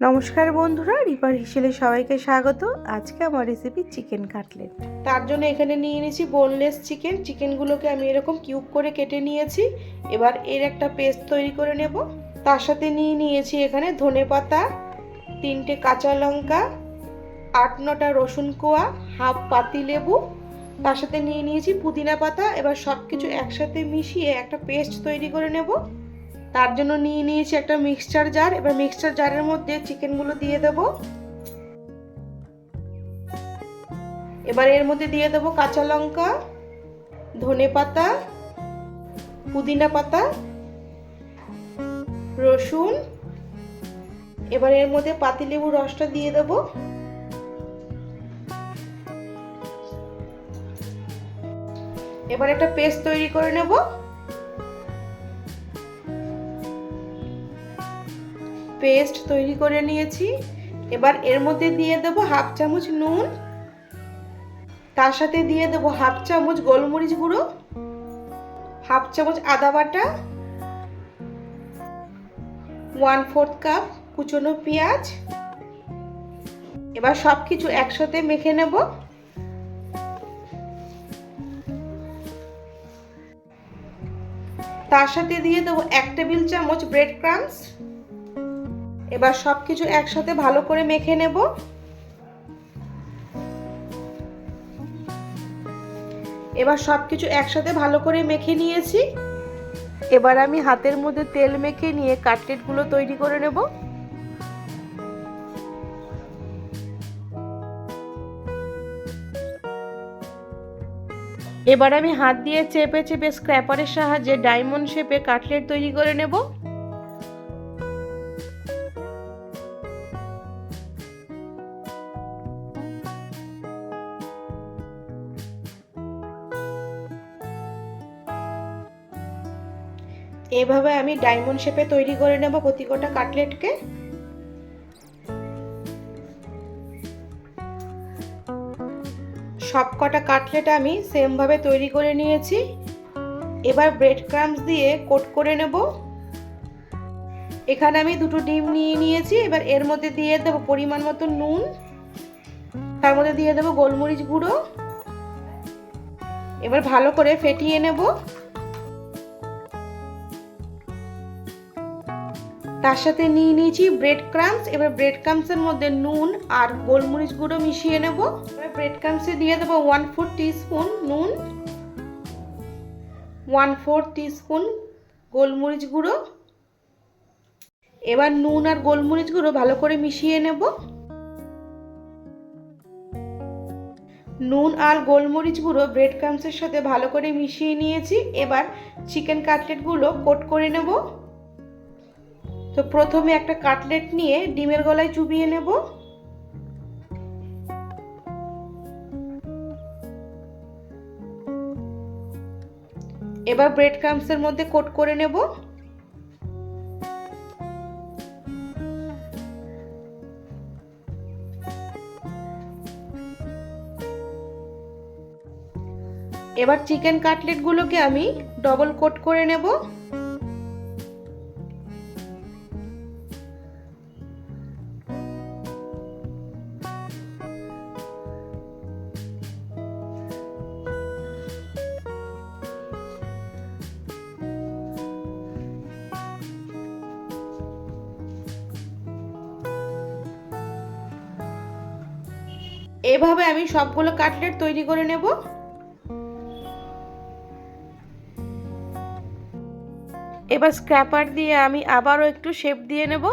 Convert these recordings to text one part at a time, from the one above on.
নমস্কার বন্ধুরা, রিপার হিসেলে সবাইকে স্বাগত। আজকে আমার রেসিপি চিকেন কাটলেট তার জন্য এখানে নিয়ে নিয়েছি বোনলেস চিকেন চিকেনগুলোকে আমি এরকম কিউব করে কেটে নিয়েছি। এবার এর একটা পেস্ট তৈরি করে নেব। তার সাথে নিয়ে নিয়েছি এখানে ধনে পাতা, তিনটে কাঁচা লঙ্কা আট নটা রসুন কোয়া, হাফ পাতি লেবু। তার সাথে নিয়ে নিয়েছি পুদিনা পাতা। এবার সব কিছু একসাথে মিশিয়ে একটা পেস্ট তৈরি করে নেব। তার জন্য নিয়ে নিয়েছি একটা মিক্সচার জার এবার মিক্সচার জারের মধ্যে চিকেনগুলো দিয়ে দেব। এবার এর মধ্যে দিয়ে দেবো কাঁচা লঙ্কা, ধনে পাতা, পুদিনা পাতা, রসুন। এবার এর মধ্যে পাতিলেবুর রসটা দিয়ে দেব। এবার একটা পেস্ট তৈরি করে নেব। পেস্ট তৈরি করে নিয়েছি। এবার এর মধ্যে দিয়ে দেবো হাফ চামচ নুন। তার সাথে দিয়ে দেবো হাফ চামচ গোলমরিচ গুঁড়ো। হাফ চামচ আদা বাটা। ওয়ান ফোর্থ কাপ কুচনো পেঁয়াজ। এবার সব কিছু একসাথে মেখে নেব। তার সাথে দিয়ে দেবো এক টেবিল চামচ ব্রেড ক্রামস এবার সব কিছু একসাথে ভালো করে মেখে নেব। এবার সব কিছু একসাথে ভালো করে মেখে নিয়েছি। এবার আমি হাতের মধ্যে তেল মেখে নিয়ে কাটলেটগুলো তৈরি করে নেব। এবার আমি হাত দিয়ে চেপে চেপে স্ক্র্যাপারের সাহায্যে ডায়মন্ড শেপে কাটলেট তৈরি করে নেব। এভাবে আমি ডায়মন্ড শেপে তৈরি করে নেব প্রতি কটা কাটলেটকে সব কটা কাটলেট আমি সেমভাবে তৈরি করে নিয়েছি। এবার ব্রেড ক্রামস দিয়ে কোট করে নেব। এখানে আমি দুটো ডিম নিয়ে নিয়েছি, এবার এর মধ্যে দিয়ে দেবো পরিমাণ মতো নুন। তার মধ্যে দিয়ে দেবো গোলমরিচ গুঁড়ো। এবার ভালো করে ফেটিয়ে নেব। তার সাথে নিয়ে নিয়েছি ব্রেড ক্রামস এবার ব্রেড ক্রামসের মধ্যে নুন আর গোলমরিচ গুঁড়ো মিশিয়ে নেব। এবার ব্রেড ক্রামসে দিয়ে দেবো ওয়ান ফোর টিস্পুন নুন। ওয়ান ফোর টিস্পুন গোলমরিচ গুঁড়ো। এবার নুন আর গোলমরিচ গুঁড়ো ভালো করে মিশিয়ে নেব। নুন আর গোলমরিচ গুঁড়ো ব্রেড ক্রামসের সাথে ভালো করে মিশিয়ে নিয়েছি। এবার চিকেন কাটলেটগুলো কোট করে নেব। তো প্রথমে একটা কাটলেট নিয়ে ডিমের গলায় চুবিয়ে নেব। এবার ব্রেড ক্রামসের মধ্যে কোট করে নেব। এবার চিকেন কাটলেটগুলোকে আমি ডবল কোট করে নেব। এভাবে আমি সবগুলো কাটলেট তৈরি করে নেব। এবার স্ক্র্যাপার দিয়ে আমি আবারও একটু শেপ দিয়ে নেব।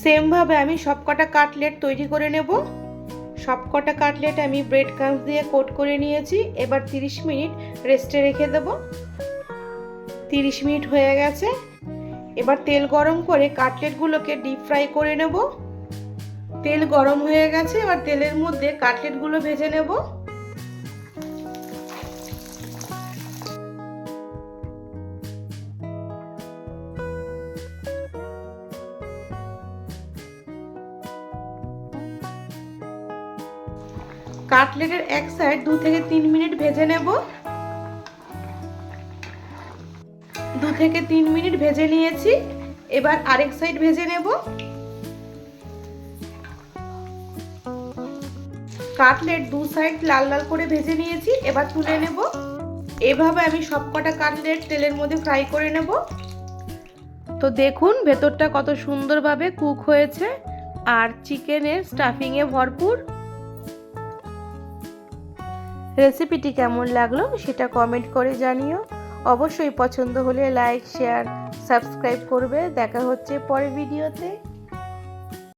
সেমভাবে আমি সবকটা কাটলেট তৈরি করে নেব। সব কটা কাটলেট আমি ব্রেড ক্রাম্স দিয়ে কোট করে নিয়েছি। এবার 30 মিনিট রেস্টে রেখে দেব। 30 মিনিট হয়ে গেছে। এবার তেল গরম করে কাটলেটগুলোকে ডিপ ফ্রাই করে নেব। তেল গরম হয়ে গেছে। এবার তেলের মধ্যে কাটলেটগুলো ভেজে নেব। কাটলেটের এক সাইড দু থেকে তিন মিনিট ভেজে নেব। দু থেকে তিন মিনিট ভেজে নিয়েছি। এবার আরেক সাইড ভেজে নেব। কাটলেট দু সাইড লাল লাল করে ভেজে নিয়েছি, এবার তুলে নেব। এভাবে আমি সবকটা কাটলেট তেলের মধ্যে ফ্রাই করে নেব। তো দেখুন, ভেতরটা কত সুন্দরভাবে কুক হয়েছে। আর চিকেনের স্টাফিংয়ে ভরপুর। রেসিপিটি কেমন লাগল সেটা কমেন্ট করে জানিও। অবশ্যই পছন্দ হলে লাইক শেয়ার সাবস্ক্রাইব করবে। দেখা হচ্ছে পরের ভিডিওতে